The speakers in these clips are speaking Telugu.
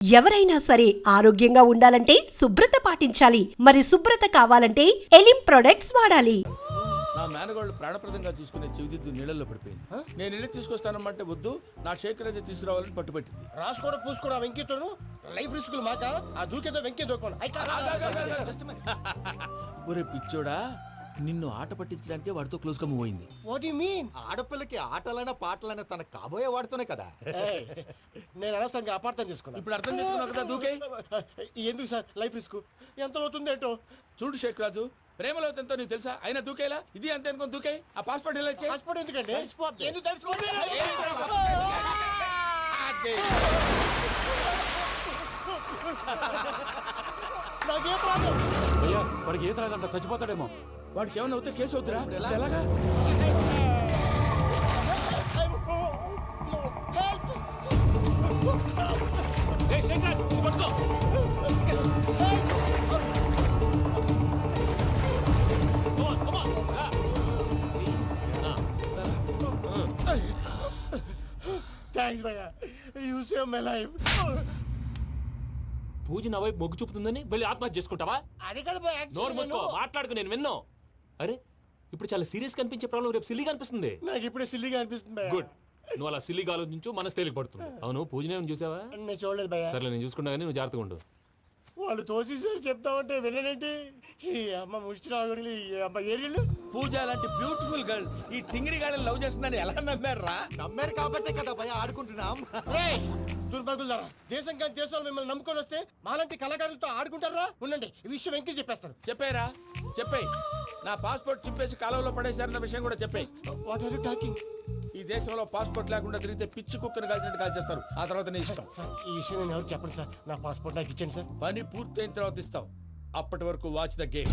ఎవరైనా సరే ఆరోగ్యంగా ఉండాలంటే శుభ్రత పాటించాలి. మరి శుభ్రత కావాలంటే ఎలిం ప్రొడక్ట్స్ వాడాలి. నా మేనగాళ్ళు ప్రాణప్రదంగా చూసుకునే చెవిదిద్దు నీళ్ళల్లో పడిపోయింది. నేను వెళ్ళి తీసుకొస్తానమ్మంటే వద్దు నా షేక్ అయితే తీసుకురావాలని పట్టుబట్టింది. రాసుకోవడం పూసుకోవడం వెంకీతోను. లైఫ్ రిస్కులు మాక? ఆ దూకేదో వెంకీ దూకోను. ఒరే పిచ్చోడా నిన్ను ఆట పట్టించడానికి వాడితో క్లోజ్గా మూవ్ అయింది. వాట్ యు మీన్ ఆడపిల్లకి ఆటలైనా పాటలైనా తన కాబోయే వాడుతూనే కదా. నేను అనవసరంగా అపార్థం చేసుకున్నా. ఇప్పుడు అర్థం చేసుకున్నావు కదా దూకే? ఎందుకు సార్? లైఫ్ రిస్క్ ఎంత అవుతుంది ఏంటో? చూడు షేక్ రాజు ప్రేమలో ఎంతో నీకు తెలుసా? అయినా దూకేలా? ఇది అంతే అనుకుని దూకే? ఆ పాస్పోర్ట్ ఇలా ఇచ్చే? పాస్పోర్ట్ ఎందుకండి? ఎందుకు నాకేం ప్రాబ్లం? అయ్యా వాడికి ఈత రాదంట చచ్చిపోతాడేమో. వాడికి ఏమైనా అవుతే కేసు అవుతురా ఎలాగా? థ్యాంక్స్ భయ్యా you save my life Pooja నా వైపు మొగ్గు చూపుతుందని వెళ్ళి ఆత్మహత్య చేసుకుంటావా? అది కదా నోరు మూసుకో మాట్లాడుకు నేను విన్నో. అరే ఇప్పుడు చాలా సీరియస్ కనిపించే ప్రాబ్లం రేపు సిల్లీగా అనిపిస్తుంది. నాకు ఇప్పుడే సిల్లిగా అనిపిస్తుంది భయ్యా. గుడ్. నువ్వు అలా సిల్లీగా ఆలోచించు మనసు తేలిక పడుతుంది. అవును పూజనే చూసావా? నేను చూడలేదు భయ్యా. సర్లే నేను చూసుకున్నా కానీ నువ్వు జాగ్రత్తగా ఉండు. వాళ్ళు తోసేసారు చెప్తామంటే విననేంటి ఈ అమ్మ ముష్టి రాగుడి ఈ అమ్మ ఏరియలు. పూజ లాంటి బ్యూటిఫుల్ గర్ల్ ఈ టింగిరి గాడిని లవ్ చేస్తుందని ఎలా నమ్మారా? నమ్మారు కాబట్టే కదా భయ ఆడుకుంటున్నాం. దుర్భగులారా దేశం కానీ దేశాలు మిమ్మల్ని నమ్ముకొని వస్తే మాలాంటి కళాకారులతో ఆడుకుంటారా? ఉండండి ఈ విషయం వెంకీ చెప్పేస్తారు చెప్పేరా? చెప్పేయ్. నా పాస్పోర్ట్ చింపేసి కాలువలో పడేశారన్న విషయం కూడా చెప్పేయ్. వాట్ ఆర్ యు టాకింగ్ ఈ దేశంలో పాస్పోర్ట్ లేకుండా తిరిగితే పిచ్చి కుక్కను కాల్చినట్టు కాల్చేస్తారు. ఆ తర్వాత నీ ఇష్టం. సార్ ఈ విషయం నేను ఎవరు చెప్పండి సార్ నా పాస్పోర్ట్ నాకు ఇచ్చేయండి సార్ పని పూర్తయిన తర్వాత ఇస్తాం అప్పటి వరకు వాచ్ ద గేమ్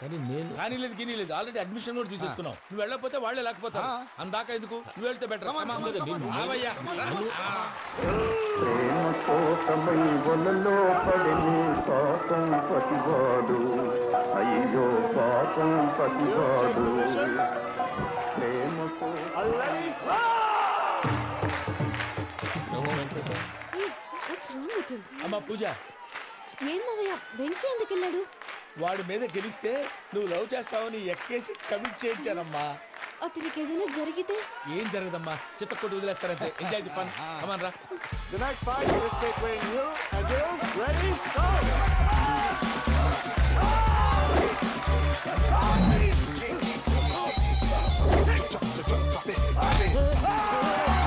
కానీ నేను కానీ లేదు గిని లేదు ఆల్రెడీ అడ్మిషన్ కూడా తీసేసుకున్నావు నువ్వు వెళ్ళకపోతే వాళ్ళే లేకపోతారు. అందాక ఎందుకు? నువ్వు వెళ్తే బెటర్ అయ్యో పాపం పతివాడు అమ్మ పూజ. ఏం మావయ్య? వెంకీ ఎందుకు వెళ్ళాడు? వాడి మీద గెలిస్తే నువ్వు లవ్ చేస్తావని ఎక్కేసి కమిట్ చేయించానమ్మా అతనికి ఏదైనా జరిగితే ఏం జరగదమ్మా చిత్త కొట్టి వదిలేస్తారంటే enjoy the fun come on రా The next fight is between you and you. Ready? Go! అక్క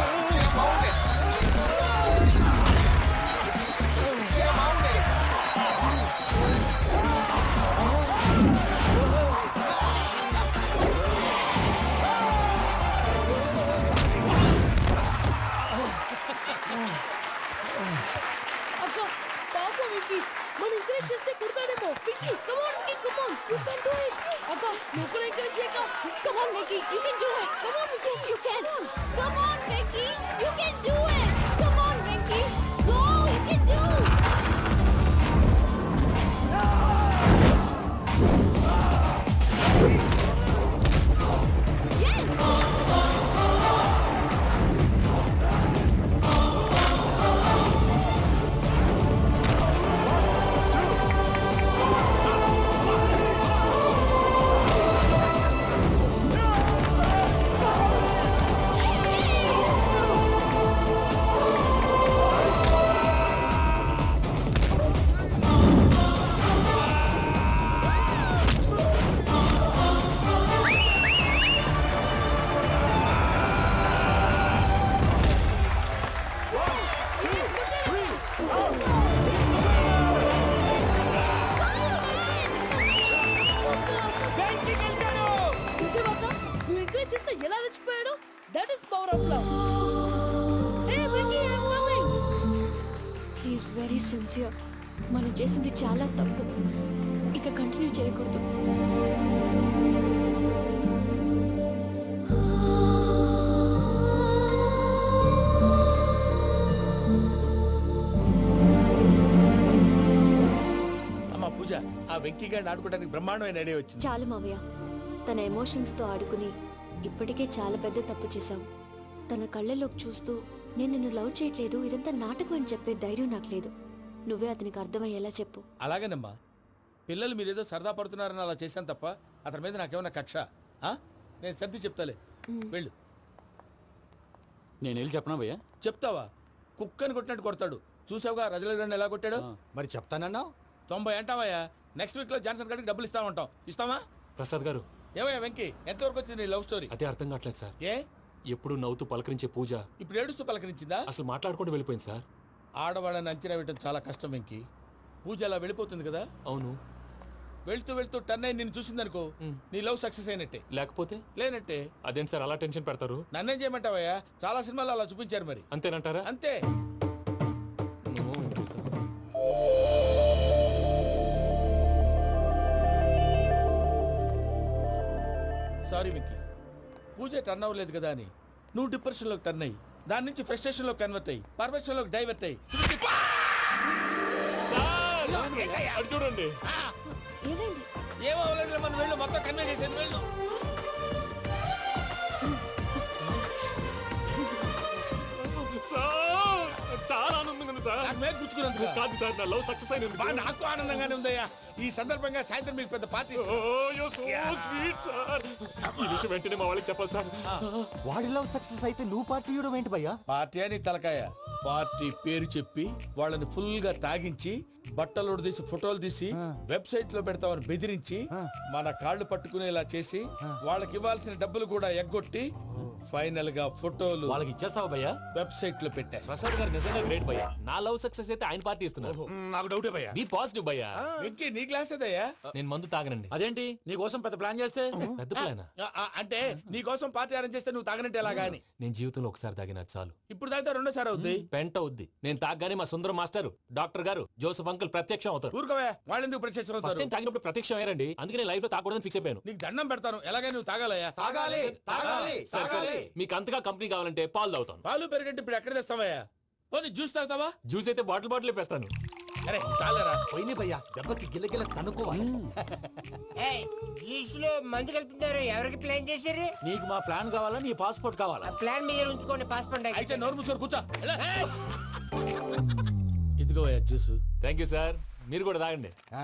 చేసింది చాలా తప్పు. ఇక కంటిన్యూ చేయకూడదు. అమ్మా పూజ ఆ వెంకీ గారిని ఆడుకోవడానికి బ్రహ్మాండమైన ఐడియా వచ్చింది. చాలు మావయ్య. తన ఎమోషన్స్తో ఆడుకుని ఇప్పటికే చాలా పెద్ద తప్పు చేశావు. తన కళ్ళలోకి చూస్తూ నేను నిన్ను లవ్ చేయట్లేదు ఇదంతా నాటకం అని చెప్పే ధైర్యం నాకు లేదు. నువ్వే అతనికి అర్థమయ్యేలా చెప్పు. అలాగేనమ్మా. పిల్లలు మీరేదో సరదా పడుతున్నారని అలా చేశాను తప్ప అతని మీద నాకేమన్నా కక్ష? ఆ? నేను సర్ది చెప్తాలే. వెళ్ళు. నేను వెళ్ళి చెప్పనా భయ్యా? చెప్తావా? కుక్కని కొట్టినట్టు కొడతాడు. చూసావుగా రజల గారిని ఎలా కొట్టాడు. మరి చెప్తానన్నావు? తొంభై అంటావయ్యా. నెక్స్ట్ వీక్లో జాన్సన్ గారికి డబ్బులు ఇస్తామంటాం. ఇస్తావా? ప్రసాద్ గారు. ఏమయ్యా వెంకీ ఎంతవరకు వచ్చింది నీ లవ్ స్టోరీ? అదే అర్థం కావట్లేదు సార్. ఏ? ఎప్పుడు నవ్వుతూ పలకరించే పూజ. ఇప్పుడు ఏడుస్తూ పలకరించిందా? అసలు మాట్లాడుకుంటూ వెళ్ళిపోయింది సార్. ఆడవాళ్ళని అంచనా వేయడం చాలా కష్టం వెంకీ. పూజ అలా వెళ్ళిపోతుంది కదా? అవును. వెళ్తూ వెళ్తూ టర్న్ అయి నిన్ను చూసిందనుకో. నీ లవ్ సక్సెస్ అయినట్టే. లేకపోతే? లేనట్టే. అదేంటి సార్ అలా టెన్షన్ పెడతారు? నన్నేం చేయమంటావయ్యా? చాలా సినిమాలు అలా చూపించారు మరి. అంతేనంటారా? అంతే. సారీ. వెంకీ. పూజ టర్న్ అవ్వలేదు కదా అని. నువ్వు డిప్రెషన్లోకి టర్న్ అయ్యి. దాని నుంచి ఫ్రస్ట్రేషన్లో కన్వర్ట్ అయ్యి పర్ఫెక్షన్లోకి డైవర్ట్ అయ్యి. చూడండి. ఏమో మనం వెళ్ళు మొత్తం కన్వే చేసేది వెళ్ళు. గుచ్చుకున్నందుకు కాదు సార్ నా లవ్ సక్సెస్ అయినందుకు బా, నాకు ఆనందంగానే ఉందయ్యా. ఈ సందర్భంగా సాయంత్రం మీకు పెద్ద పార్టీ sweet, సార్ ఈ విషయం వెంటనే మా వాళ్ళకి చెప్పాలి సార్. వాడి లవ్ సక్సెస్ అయితే నువ్వు పార్టీ ఇవ్వడం ఏంటి భయ్యా? పార్టీ అని తలకాయ. పార్టీ పేరు చెప్పి వాళ్ళని ఫుల్గా తాగించి బట్టలు తీసి ఫోటోలు తీసి వెబ్సైట్లో పెడతామని బెదిరించి మన కాళ్ళు పట్టుకునేలా చేసి వాళ్ళకి ఇవ్వాల్సిన డబ్బులు కూడా ఎగ్గొట్టి ఫైనల్గా ఫోటోలు వాళ్ళకి ఇచ్చేస్తావా భయ్యా? వెబ్సైట్లో పెట్టేస్తా. ప్రసాద్ గారు నిజంగా గ్రేట్ భయ్యా. నా లవ్ సక్సెస్ అయితే ఆయన పార్టీ ఇస్తున్నారు. నాకు డౌటే భయ్యా. బీ పాజిటివ్ భయ్యా. వెంకీ నీ గ్లాస్ ఏదయ్యా నేను మందు తాగనండి. అదేంటి? నీ కోసం పెద్ద ప్లాన్ చేస్తే? పెద్ద ప్లాన్ అంటే నీ కోసం పార్టీ అరేంజ్ చేస్తే నువ్వు తాగనంటే ఎలాగా అని? నేను జీవితంలో ఒకసారి తాగినా చాలు. ఇప్పుడు తాగితే రెండోసారి అవుద్ది? పెంట అవుద్ది. నేను తాగగానే మా Sundaram master doctor garu Joseph uncle ప్రత్యక్షం అవుతారు. ఊరుకోవే వాళ్ళెందుకు ప్రత్యక్ష ఫస్ట్ అవుతారు? టైం తాగినప్పుడు ప్రత్యక్షం అయ్యారండి. అందుకే లైఫ్లో తాగకూడదని ఫిక్స్ అయిపోయాను. నీకు దండం పెడతాను. ఎలాగే నువ్వు తాగాలయ్యా. తాగాలి తాగాలి సరే మీకు అంతగా కంపెనీ కావాలంటే పాలు తాగుతాను. పాలు పెరిగంటే ఇప్పుడు ఎక్కడ తెస్తావయ్యా? పోనీ జ్యూస్ తాగుతావా? జ్యూస్ అయితే బాటిల్ బాటిల్ వేస్తాను అరే చాలరా. పోయిన భయ్యా దెబ్బకి గిల్లగిల్ల తనుకోవాలి. జ్యూస్లో మందు కలుపుతున్నారు. ఎవరికి ప్లాన్ చేశారు? నీకు మా ప్లాన్ కావాలా? నీ పాస్పోర్ట్ కావాలా? ఆ ప్లాన్ మీద ఉంచుకోండి పాస్పోర్ట్ అయితే నోరు మూసుకొని కూర్చో. ఎలా? ఇదిగో అయ్యా జ్యూస్. థ్యాంక్ యూ సార్ మీరు కూడా తాగండి. ఆ,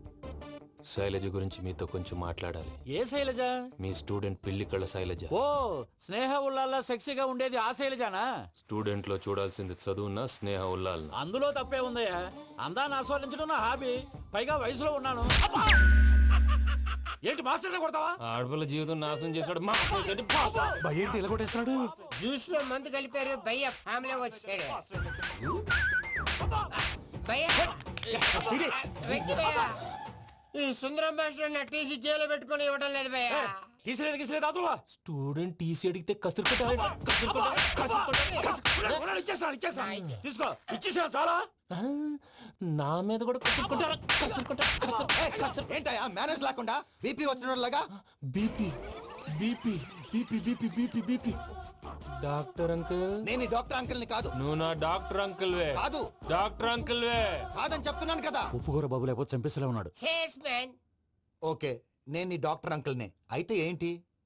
శైలజ గురించి మీతో కొంచెం మాట్లాడాలి. ఏ శైలజ? మీ స్టూడెంట్ పిల్లి కళ్ళ శైలజ. ఓ స్నేహ ఉల్లాల్లో సెక్సీగా ఉండేది ఆ శైలజానా? స్టూడెంట్లో చూడాల్సింది చదువున స్నేహ ఉల్లాల్ అందులో తప్పే ఉందయ్యా. అందాన్ని ఆస్వాదించడం నా హాబీ. పైగా వయసులో ఉన్నాను. అబ్బా! ఏంటి మాస్టర్ కొడతావా? ఆడపిల్ల జీవితం నాశనం చేశాడు. మా ఏంటి ఇలా కొట్టేస్తున్నాడు? జ్యూస్లో మందు కలిపారు. భయ్య ఫ్యామిలీ వచ్చాడు. భయ్య! వెక్కి భయ్య! ఈ సుందరం భాష నా టీసీ జైలు పెట్టుకొని ఇవ్వడం లేదు భయ్య. తీసిలేదు గీసిలేదు అదువా స్టూడెంట్ టీసీ అడిగితే ఇచ్చేస్తాను ఇచ్చేస్తాను తీసుకో. ఇచ్చేసా చాలా? నా మీద కూడా కసురుకుంటారు కసురుకుంటారు కసురు కసురు ఏంటయ్యా? మేనేజ్ లేకుండా బీపీ వచ్చిన లాగా BP BP BP BP BP BP. Doctor uncle. నేను ఈ డాక్టర్ అంకుల్ని కాదు. నువ్వు నా డాక్టర్ అంకుల్ వే కాదు. డాక్టర్ అంకుల్ వే కాదని చెప్తున్నాను కదా. ఉప్పుకూర బాబు లేకపోతే చంపేసేలా ఉన్నాడు. Sales man. ఓకే నేను నీ డాక్టర్ అంకుల్ నే అయితే ఏంటి?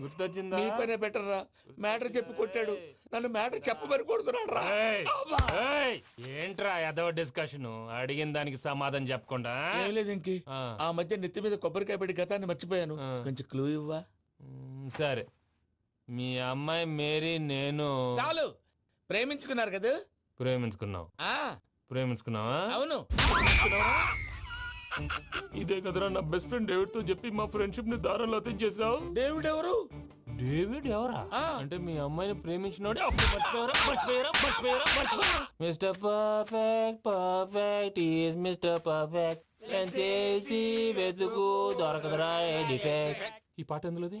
గుర్తొచ్చిందా? నీ పనే బెటర్ రా మ్యాటర్ చెప్పి కొట్టాడు. నన్ను మ్యాటర్ చెప్పమని కొడుతున్నాడు రా ఏయ్, ఏయ్, ఏంట్రా ఎదవ డిస్కషన్? అడిగిన దానికి సమాధానం చెప్పకుండా ఏం లేదు ఇంకి. ఆ. ఆ మధ్య నెత్తి మీద కొబ్బరికాయ పెట్టి గతాన్ని మర్చిపోయాను. ఆ. కొంచెం క్లూ ఇవ్వా? మ్, సరే. మీ అమ్మాయి మేరీ నేను చాలు. ప్రేమించుకున్నారు కదా? ప్రేమించుకున్నావు ఆ. ప్రేమించుకున్నావా? అవును. ఇదే కదరా నా బెస్ట్ ఫ్రెండ్ డేవిడ్తో చెప్పి మా ఫ్రెండ్షిప్ని దారంలో చేసావు దేవుడు ఎవరు డేవిడ్ ఎవరా. అంటే మీ అమ్మాయిని ప్రేమించినోడే? అప్పుడు మర్చిపోయారా? మర్చిపోయారా? మర్చిపోయారా? మర్చిపోయారా? Mister perfect perfect is mister perfect వెతుకు దొరకదురా డిఫెక్ట్ ఈ పాట ఎందులోది?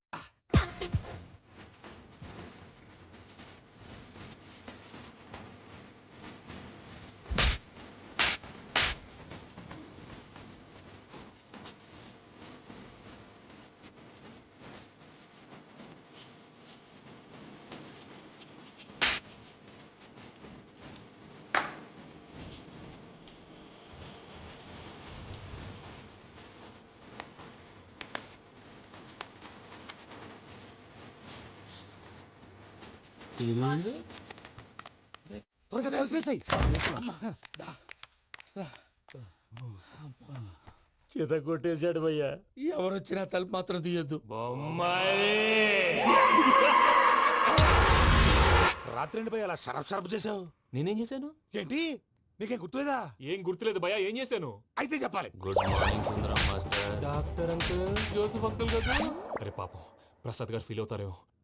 త్వరగా తలుపేసేయ్. చేత కొట్టేశాడు భయ్యా. ఎవరు వచ్చినా తలుపు మాత్రం తీయొద్దు. బొమ్మాయి. రాత్రి పోయి అలా షరఫ్ షరఫ్ చేసావు నేనేం చేశాను? ఏంటి? నీకేం గుర్తులేదా? ఏం గుర్తులేదు భయ్యా ఏం చేశాను? అయితే చెప్పాలి. Good morning Sundaram master. Doctor uncle Joseph uncle కదా? అరే పాపం ప్రసాద్ గారు ఫీల్ అవుతారేమో.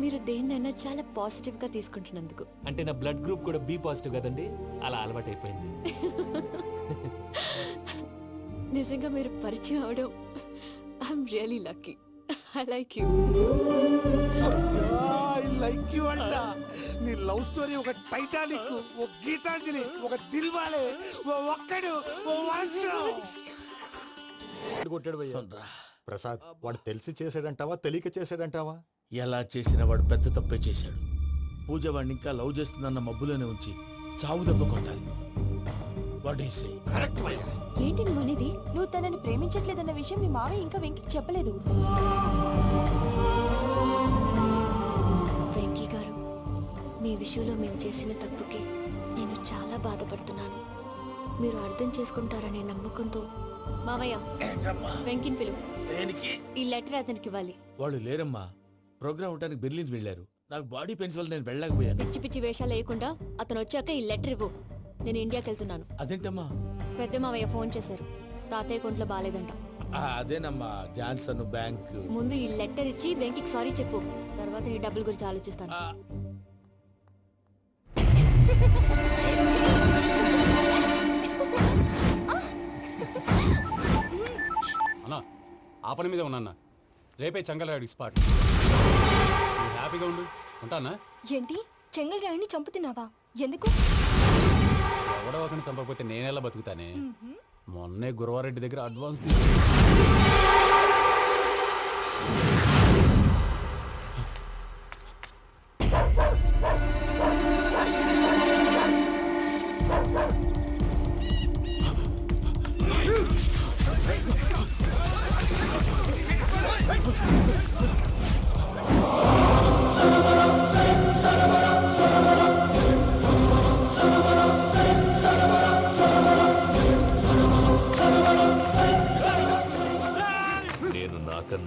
మీరు దేన్నైనా చాలా పాజిటివ్గా తీసుకుంటున్నందుకు. అంటే నా బ్లడ్ గ్రూప్ కూడా బి పాజిటివ్ కదండి? అలా అలవాటు అయిపోయింది నిజంగా మీరు పరిచయం అవడం I'm really lucky I like you I like you అంట. నీ లవ్ స్టోరీ ఒక టైటానిక్ ఒక గీతాంజలి ఒక దిల్వాలే ఓ ఒక్కడు ఓ వర్షం. కొట్టాడు భయ్యా. ప్రసాద్ వాడు తెలిసి చేసాడంటావా తెలియక చేసాడంటావా ఎలా చేసిన వాడు పెద్ద తప్పే చేశాడు. పూజ వాడిని ఇంకా లవ్ చేస్తుందన్న మబ్బులోనే ఉంచి చావు దెబ్బ కొట్టాలి. వాట్ యు సే కరెక్ట్ భయ్యా ఏంటి నువ్వు అనేది? నువ్వు తనని ప్రేమించట్లేదన్న విషయం మీ మావయ్య ఇంకా వెంకికి చెప్పలేదు. వెంకీ గారు మీ విషయంలో మేము చేసిన తప్పుకి నేను చాలా బాధపడుతున్నాను. మీరు అర్థం చేసుకుంటారనే నమ్మకంతో మావయ్య ఏంటమ్మా? వెంకిని పిలువు. ఈ లెటర్ అతనికి ఇవ్వాలి. వాళ్ళు లేరమ్మా. ప్రోగ్రామ్ ఉండడానికి బెర్లిన్ వెళ్ళారు. నాకు బాడీ పెయిన్స్ వల్ల నేను వెళ్ళలేకపోయాను. పిచ్చి పిచ్చి వేషాలు వేయకుండా అతను వచ్చాక ఈ లెటర్ ఇవ్వు. నేను ఇండియాకి వెళ్తున్నాను. అదేంటమ్మా? పెద్ద మావయ్య ఫోన్ చేశారు. తాతయ్య కొంట్లో బాగాలేదంట అదేనమ్మా. Johnson bank. ముందు ఈ లెటర్ ఇచ్చి వెంకికి సారీ చెప్పు. తర్వాత నీ డబ్బుల గురించి ఆలోచిస్తాను. అన్నా ఆ పని మీద ఉన్నా రేపే చంగలరాడు స్పాట్. హ్యాపీగా ఉండు. ఉంటానా? ఏంటి? చెంగల్ రాయుని చంపుతున్నావా? ఎందుకు? చంపకపోతే నేనెలా బతుకుతానే? మొన్నే గురవారెడ్డి దగ్గర అడ్వాన్స్ నేను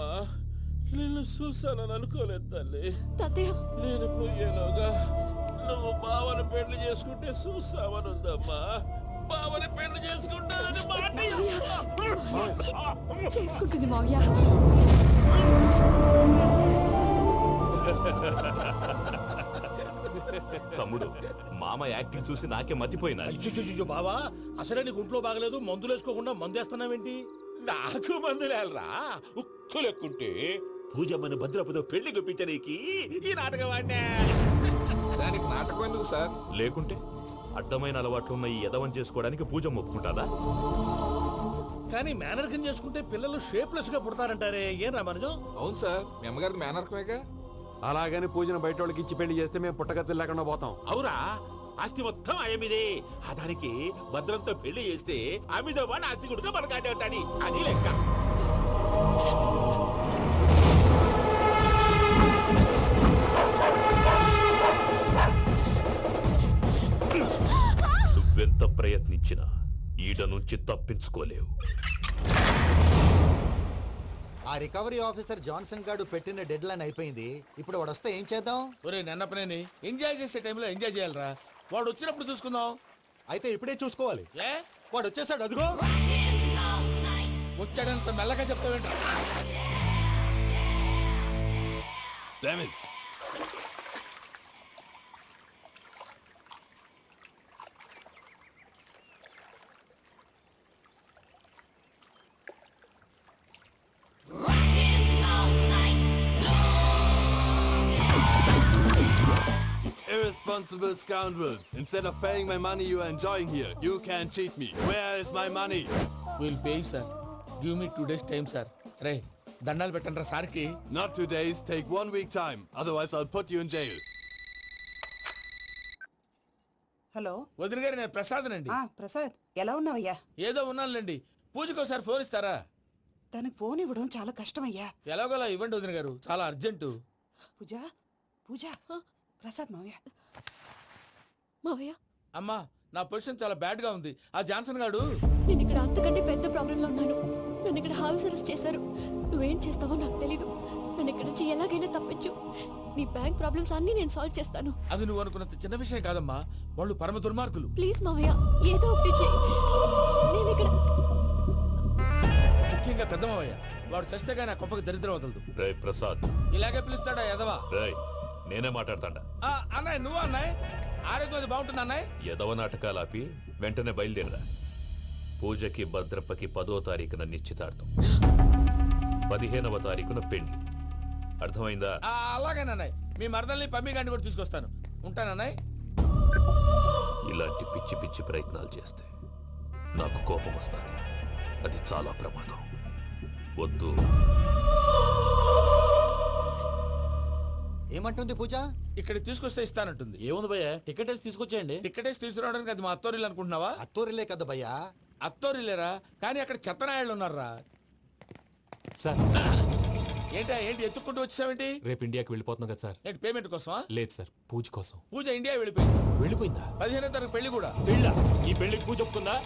వచ్చినావమ్మా నిన్ను చూసానని అనుకోలేదు తల్లి. తాతయ్య. నేను పోయేలోగా నువ్వు బావని పెళ్ళి చేసుకుంటే చూస్తావనుందమ్మా బావని పెళ్ళి చేసుకుంటానని మాట చేసుకుంటుంది మావయ్య. తమ్ముడు మామ యాక్టింగ్ చూసి నాకే మతిపోయినా అయ్యో బావా అసలే నీకు ఒంట్లో బాగలేదు మందులు వేసుకోకుండా మందు వేస్తున్నావేంటి నాకు మందులేలరా. ఉక్కు లెక్కుంటే పూజమ్మని భద్రపదో పెళ్ళి గుప్పించనీకి ఈ నాటకం ఆడినా దానికి నాటకం ఎందుకు సార్? లేకుంటే అడ్డమైన అలవాట్లున్న ఈ యదవం చేసుకోవడానికి పూజ ఒప్పుకుంటాదా? కానీ మేనర్కం చేసుకుంటే పిల్లలు షేప్లెస్గా పుడతారంటారే. ఏం రామానుజం అవును సార్ మీ అమ్మగారికి మేనర్కమేగా? అలాగని పూజను బయట వాళ్ళకి ఇచ్చి పెళ్ళి చేస్తే మేము పుట్టగతి లేకుండా పోతాం. అవురా ఆస్తి మొత్తం ఆయమిదే ఆ దానికి భద్రంతో పెళ్ళి చేస్తే ఆమెతో వాడు ఆస్తి గుడిగా మనకాడే ఉంటాని అది లెక్క. నువ్వెంత ప్రయత్నించినా ఈడ నుంచి తప్పించుకోలేవు. ఆ రికవరీ ఆఫీసర్ జాన్సన్ గారు పెట్టిన డెడ్ లైన్ అయిపోయింది. ఇప్పుడు వాడు వస్తే ఏం చేద్దాం? ఒరే నన్నపనేని ఎంజాయ్ చేసే టైంలో ఎంజాయ్ చేయాలరా. వాడు వచ్చినప్పుడు చూసుకుందాం. అయితే ఇప్పుడే చూసుకోవాలి. ఏ? వాడు వచ్చేసాడు అదిగో. వచ్చాడంత మెల్లగా చెప్తావేంట Irresponsible scoundrels. Instead of paying my money you are enjoying here, you can cheat me. Where is my money? Will pay sir Give me two days time sir. రే దండాలు పెట్టండి రా సార్కి. Not two days, take one week time. Otherwise, I'll put you in jail. Hello. వదిన గారు నేను ప్రసాదనండి ఆ ప్రసాద్ ఎలా ఉన్నావయ్యా? ఏదో ఉన్నానులేండి. పూజకి ఒకసారి ఫోన్ ఇస్తారా? తనకు ఫోన్ ఇవ్వడం చాలా కష్టమయ్యా. ఎలాగోలా ఇవ్వండి వదిన గారు చాలా అర్జెంటు పూజ పూజ. ప్రసాద్ మావయ్య. మావయ్య. అమ్మా నా పొజిషన్ చాలా బ్యాడ్గా ఉంది. ఆ జాన్సన్ గాడు? నేను ఇక్కడ అంతకంటే పెద్ద ప్రాబ్లంలో ఉన్నాను. నన్ను ఇక్కడ హౌస్ అరెస్ట్ చేశారు. నువ్వేం చేస్తావో నాకు తెలీదు. నన్ను ఇక్కడ నుంచి ఎలాగైనా తప్పించు. నీ బ్యాంక్ ప్రాబ్లమ్స్ అన్నీ నేను సాల్వ్ చేస్తాను. అది నువ్వు అనుకున్నంత చిన్న విషయం కాదమ్మా. వాళ్ళు పరమ దుర్మార్గులు. ప్లీజ్ మావయ్య ఏదో ఒకటి చెయ్యి నేను ఇక్కడ ముఖ్యంగా పెద్దమావయ్య వాడు చేస్తే కానీ ఆ కొంపకి దరిద్రం వదలదు. రే ప్రసాద్. ఇలాగే పిలుస్తాడా ఎదవా రేయ్ నేనే మాట్లాడతాడా. ఆ, అన్నయ్య నువ్వు అన్నయ్య? ఆరోగ్యం అది బాగుంటుంది అన్నయ్య? యదవ నాటకాలు ఆపి వెంటనే బయలుదేరరా. పూజకి భద్రప్పకి పదో తారీఖున నిశ్చితార్థం. పదిహేనవ తారీఖున పెళ్ళి అర్థమైందా? ఆ, అలాగేనన్నయ్య మీ మరదల్ని పమ్మి గాండి కూడా తీసుకొస్తాను. ఉంటానన్నయ్య ఇలాంటి పిచ్చి పిచ్చి ప్రయత్నాలు చేస్తే నాకు కోపం వస్తుంది. అది చాలా ప్రమాదం. వద్దు. ఏమంటుంది పూజ? ఇక్కడ తీసుకొస్తే ఇస్తానంటుంది. ఏముంది భయ్య? టికెట్ వేసి తీసుకొచ్చేయండి. టికెట్ వేసి తీసుకురావడానికి అది మా అత్తోరిల్లు అనుకుంటున్నావా? అత్తూరిలే కదా భయ్యా. అత్తోరిల్లేరా? కానీ అక్కడ చెత్తనాయాళ్ళు ఉన్నారా సార్. ఏంటా ఏంటి ఎత్తుక్కుంటూ వచ్చావేంటి రేపు ఇండియాకి వెళ్ళిపోతున్నాం కదా సార్. ఏంటి పేమెంట్ కోసమా? లేదు సార్ పూజ కోసం. పూజ ఇండియా వెళ్ళిపోయింది. వెళ్ళిపోయిందా? పదిహేనో తారీఖు పెళ్ళి కూడా. పెళ్ళ? ఈ పెళ్ళికి పూజ ఒప్పుకుందా?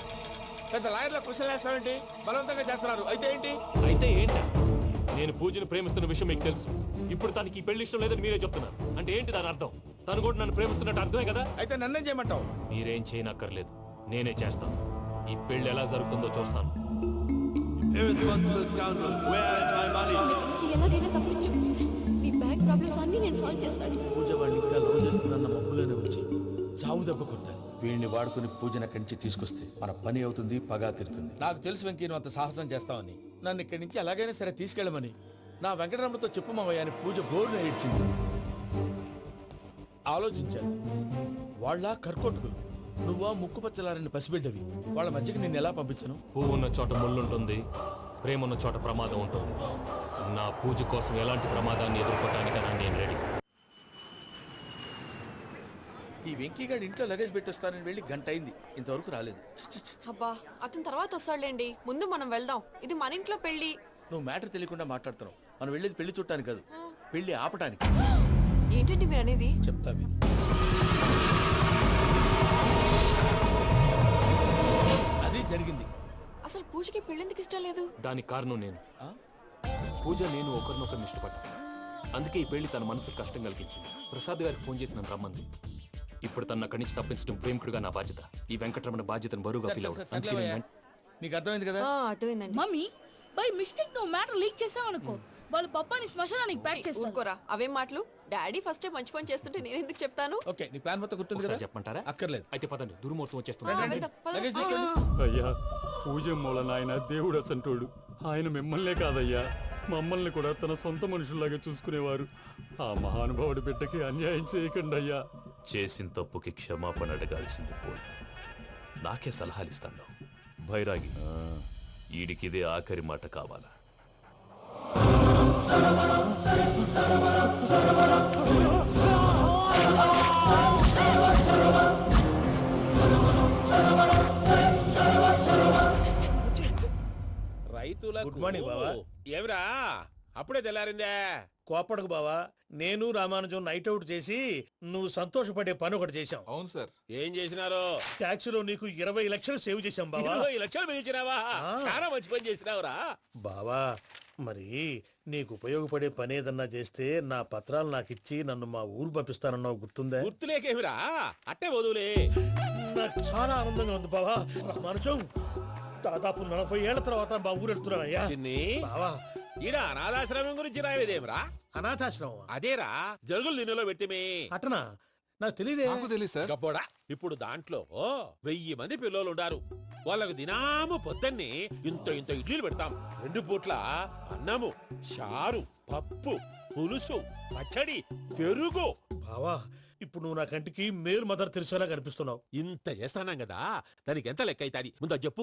పెద్ద లాయర్ల క్వశ్చన్ వేస్తావేంటి? బలవంతంగా చేస్తున్నారు. అయితే ఏంటి? అయితే ఏంటా? నేను పూజని ప్రేమిస్తున్న విషయం మీకు తెలుసు. ఇప్పుడు తనకి ఈ పెళ్ళి ఇష్టం లేదని మీరే చెప్తున్నారు. అంటే ఏంటి దాని అర్థం? తను కూడా నన్ను ప్రేమిస్తున్నట్టు అర్థమే కదా? అయితే నన్నేం చేయమంటావు? మీరేం చేయనక్కర్లేదు. నేనే చేస్తాను. ఈ పెళ్ళి ఎలా జరుగుతుందో చూస్తాను. Irresponsible scoundrel, where is my money? ఇక్కడి నుంచి ఎలాగైనా తప్పించు. నీ బ్యాంక్ ప్రాబ్లమ్స్ అన్ని నేను సాల్వ్ చేస్తాను. పూజ వాడిని ఇంకా లవ్ చేస్తుందన్న మబ్బులోనే వచ్చి చావు దెబ్బ కొట్టాలి. వీడిని వాడుకుని పూజన కంచి తీసుకొస్తే మన పని అవుతుంది పగా తీరుతుంది. నాకు తెలుసు వెంకీ నువ్వు అంత సాహసం చేస్తావని. నన్ను ఇక్కడి నుంచి ఎలాగైనా సరే తీసుకెళ్ళమని. నా వెంకటరమణతో చెప్పు మావయ్య అని పూజ బోరున ఏడ్చింది. ఆలోచించాను. వాళ్ళ కర్కోటకులు. నువ్వా ముక్కు పచ్చలారని పసిబిడ్డవి. వాళ్ళ మధ్యకి నిన్ను ఎలా పంపించను? పువ్వు ఉన్న చోట ముళ్ళుంటుంది ప్రేమ ఉన్న చోట ప్రమాదం ఉంటుంది. నా పూజ కోసం ఎలాంటి ప్రమాదాన్ని ఎదుర్కోవటానికైనా నేను రెడీ. ఈ వెంకీగాడి ఇంట్లో లగేజ్ పెట్టొస్తానని వెళ్ళి గంట అయింది. ఇంతవరకు రాలేదు. అబ్బా అతని తర్వాత వస్తాడులేండి. ముందు మనం వెళ్దాం. ఇది మన ఇంట్లో పెళ్ళి నువ్వు మ్యాటర్ తెలియకుండా మాట్లాడుతున్నావు. మనం వెళ్ళేది పెళ్ళి చుట్టానికి కాదు. పెళ్ళి ఆపటానికి. ఏంటండి మీరు అనేది చెప్తా విను. జరిగింది. అసలు పూజకి పెళ్ళెందుకు ఇష్టం లేదు? దానికి కారణం నేను. పూజ నేను ఒకరినొకరిని ఇష్టపడ్డా అందుకే ఈ పెళ్ళి తన మనసుకు కష్టం కలిగించింది. ప్రసాద్ గారికి ఫోన్ చేసి నన్ను రమ్మంది. ఇప్పుడు తన అక్కడి నుంచి తప్పించడం ప్రేమికుడుగా నా బాధ్యత. ఈ వెంకటరమణ బాధ్యతను బరువుగా ఫీల్. నేను నీకు అర్థమైంది కదా? అర్థమైందండి. మమ్మీ బై మిస్టేక్ నువ్వు మ్యాటర్ లీక్ చేసావనుకో. వాళ్ళు పప్పాని శ్మశానానికి ప్యాక్ చేస్తారు. ఊరుకోరా. అవేం మాటలు? డాడీ ఫస్ట్ మంచి పని చేస్తుంటే నేను ఎందుకు చెప్తాను? ఓకే నీ ప్లాన్ మొత్తం గుర్తుంది కదా? చెప్పమంటారా? అక్కర్లేదు. అయితే పదండి దుర్ముహూర్తం ఆ, వచ్చేస్తుంది. లగేజ్. అయ్యా పూజ మూల నాయన దేవుడు అసంటోడు. ఆయన మిమ్మల్నే కాదయ్యా. మమ్మల్ని కూడా తన సొంత మనుషుల్లాగా చూసుకునేవారు. ఆ మహానుభావుడి బిడ్డకి అన్యాయం చేయకండి అయ్యా. చేసిన తప్పుకి క్షమాపణ అడగాల్సింది పోయి. నాకే సలహాలు ఇస్తాను భైరాగి ఈడికిదే ఆఖరి మాట కావాలా? గుడ్ మార్నింగ్ బావా. ఏమిరా? అప్పుడే తెల్లారిందే. కోపడకు బావా. నేను రామానుజం నైట్ అవుట్ చేసి నువ్వు సంతోషపడే పని ఒకటి చేశాం అవును సార్. ఏం చేసినారు? ట్యాక్సీలో నీకు ఇరవై లక్షలు సేవ్ చేశాం బావా. ఇరవై లక్షలు మిగిల్చినావా. చాలా మంచి పని చేసినావురా. బావా మరి నీకు ఉపయోగపడే పని ఏదన్నా చేస్తే నా పత్రాలు నాకు ఇచ్చి నన్ను మా ఊరు పంపిస్తానన్నావు గుర్తుందా? గుర్తులేకేమిరా అట్టే వదులే నాకు చాలా ఆనందంగా ఉంది బావా. రామానుజం దాదాపు నలభై ఏళ్ళ తర్వాత మా ఊరు వెళ్తున్నానయ్యా. చిన్ని. బావా. ఈడ అనాథాశ్రమం గురించి రాయలేదేమిరా? అనాథాశ్రమం అదేరా జరుగులు దీనిలో పెట్టిమే. అటనా? నాకు తెలియదే నాకు తెలియదు సార్. గబ్బోడా ఇప్పుడు దాంట్లో వెయ్యి మంది పిల్లలు ఉండారు. వాళ్ళకు దినాము పొద్దున్నే ఇంత ఇంత ఇడ్లీలు పెడతాం. రెండు పూట్ల అన్నము చారు పప్పు పులుసు పచ్చడి పెరుగు. బావా ఇప్పుడు నువ్వు నా కంటికి మేలు మదర్ తెలిసేలా కనిపిస్తున్నావు. ఇంత చేస్తానం కదా దానికి ఎంత లెక్క అవుతుంది? ముందు చెప్పు.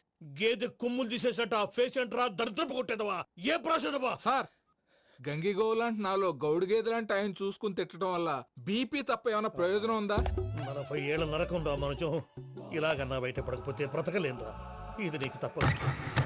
గేదె కొమ్ములు తీసేసట ఆ పేషెంట్ రా దరిద్రపు కొట్టేదవా? ఏ ప్రాసెదవా? సార్ గంగిగోవు లాంటి నాలో గౌడు గేదె లాంటి ఆయన చూసుకుని తిట్టడం వల్ల బీపీ తప్ప ఏమైనా ప్రయోజనం ఉందా? నలభై ఏళ్ళ నరకం రా మనచం ఇలాగన్నా బయటపడకపోతే బ్రతకలేనురా. ఇది నీకు తప్పదు.